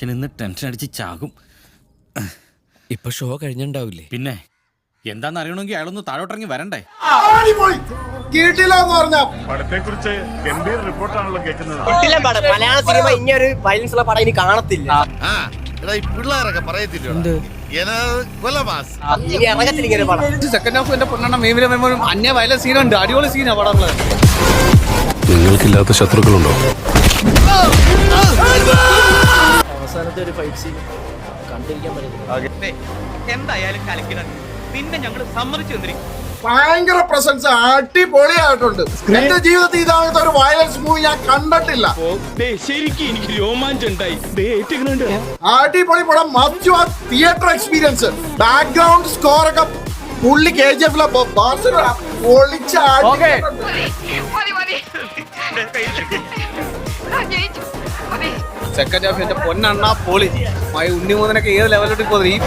ഞാൻ ഇന്ന് ടെൻഷൻ അടിച്ച് ചാകും. ഇപ്പൊ ഷോ കഴിഞ്ഞിണ്ടാവില്ലേ? പിന്നെ എന്താന്ന് അറിയണമെങ്കിൽ അയാളൊന്ന് താഴോട്ടിറങ്ങി വരണ്ടേ? കേട്ടില്ലെന്ന് പറഞ്ഞ. പടത്തെ കുറിച്ച് ഗംഭീർ റിപ്പോർട്ടാണല്ലോ കേൾക്കുന്നത്. കിട്ടില്ല പടം. മലയാള സിനിമ ഇനി ഒരു വയലൻസ് ഉള്ള പടം ഇനി കാണത്തില്ല. എടാ ഈ പിള്ളേരൊക്കെ പറയത്തില്ല? കൊലമാസ് ഇനി ഇറങ്ങത്തില്ല ഇങ്ങനെ ഒരു പടം. സെക്കൻഡ് ഹാഫ് എന്റെ പൊണ്ണെണ്ണ മേമിലെ മേമോനും അന്യ വയല സീനുണ്ട് അടിപൊളി സീനാ പടങ്ങൾ. നിങ്ങൾക്കില്ലാത്ത ശത്രുക്കളുണ്ടോ? എന്തായാലും കലക്കിട പിന്നെ ഞങ്ങൾ സമ്മതിച്ചു തന്നിരിക്കും. ഭയങ്കര പ്രസൻസ് അടിപൊളിയായിട്ടുണ്ട്. എന്റെ ജീവിതത്തിൽ ഇതാകത്തെ ഒരു വയലൻസ് മൂവി ഞാൻ കണ്ടിട്ടില്ല. ശരിക്കും എനിക്ക് അടിപൊളി പടം മച്ചു ആ തിയേറ്റർ എക്സ്പീരിയൻസ് ബാക്ക്ഗ്രൗണ്ട് സ്കോർ ഒക്കെ പുള്ളി കെ ജി എഫിലെ പൊളിച്ച അടിപൊളിയായിട്ടുണ്ട്. സെക്കൻഡ് ഹാഫ് എന്റെ പൊന്നണ്ണ പൊളി. മൈ ഉണ്ണി മുതനൊക്കെ ഏത് ലെവലിലോട്ട് പോകുന്നത് ഈ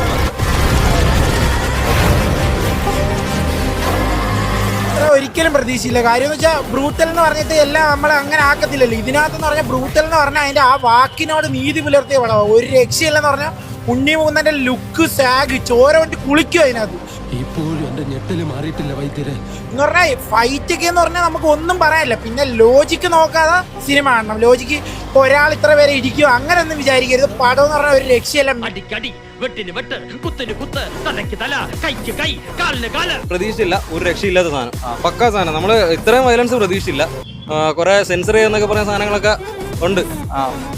ഒരിക്കലും പ്രതീക്ഷയില്ല കാര്യം എന്ന് വെച്ചാൽ ബ്രൂട്ടൽ എന്ന് പറഞ്ഞിട്ട് എല്ലാം നമ്മൾ അങ്ങനെ ആക്കത്തില്ലല്ലോ. ഇതിനകത്ത് പറഞ്ഞാൽ ബ്രൂട്ടൽ എന്ന് പറഞ്ഞാൽ അതിന്റെ ആ വാക്കിനോട് നീതി പുലർത്തിയ പടം ഒരു രക്ഷയില്ലെന്ന് പറഞ്ഞാൽ ഉണ്ണി മൂന്നന്റെ ലുക്ക് സാഗ് ചോര കൊണ്ട് കുളിക്കും അതിനകത്ത്. ഇപ്പോഴും എന്റെ ഞെട്ടൽ മാറിയിട്ടില്ല വൈദ്യരെ. എന്ന് പറഞ്ഞാൽ ഫൈറ്റ് ഒക്കെ എന്ന് പറഞ്ഞാൽ നമുക്ക് ഒന്നും പറയാനില്ല. പിന്നെ ലോജിക്ക് നോക്കാതെ സിനിമ കാണണം. ലോജിക്ക് ഒരാൾ ഇത്ര പേരെ ഇരിക്കും അങ്ങനെ ഒന്നും വിചാരിക്കരുത്. പടം എന്ന് പറഞ്ഞാൽ ഒരു രക്ഷയല്ല. അടിക്കടി വെട്ടിന് വെട്ട് കുത്തിന് കുത്ത് തലയ്ക്ക് തല കൈക്ക് കൈ കാലിന് കാൽ. പ്രതീക്ഷയില്ല. ഒരു രക്ഷയില്ലാത്ത സാധനം. പക്കാ സാധനം. നമ്മൾ ഇത്രയും വയലൻസ് പ്രതീക്ഷയില്ല. കുറെ സെൻസർ ചെയ്യുന്നൊക്കെ പറയുന്ന സാധനങ്ങളൊക്കെ ഉണ്ട്.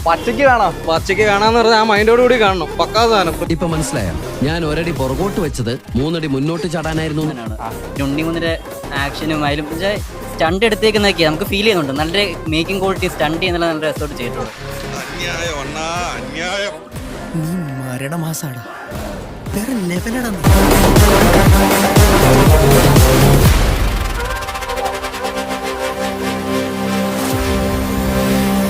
പച്ചയ്ക്ക് വേണം? പച്ചയ്ക്ക് കാണാന്ന് പറഞ്ഞാൽ ആ മൈൻഡോട് കൂടി കാണണം. പക്കാ സാധനം. ഇപ്പൊ മനസ്സിലായോ? ഞാൻ ഒരടി പുറകോട്ട് വെച്ചത് മൂന്നടി മുന്നോട്ട് ചാടാനായിരുന്നു ഉണ്ണിമുന്നിന്റെ ആക്ഷനും അതിലും സ്റ്റണ്ട് എടുത്തേക്കുന്നൊക്കെ നമുക്ക് ഫീൽ ചെയ്യുന്നുണ്ട്. നല്ല മേക്കിംഗ് ക്വാളിറ്റി സ്റ്റണ്ട് ചെയ്യുന്നുള്ള നല്ല രസമായിട്ട് ചെയ്തിട്ടുണ്ട്. അന്യായം അണ്ണാ അന്യായം. മരണമാസാടാ. വേറെ ലെവലടാ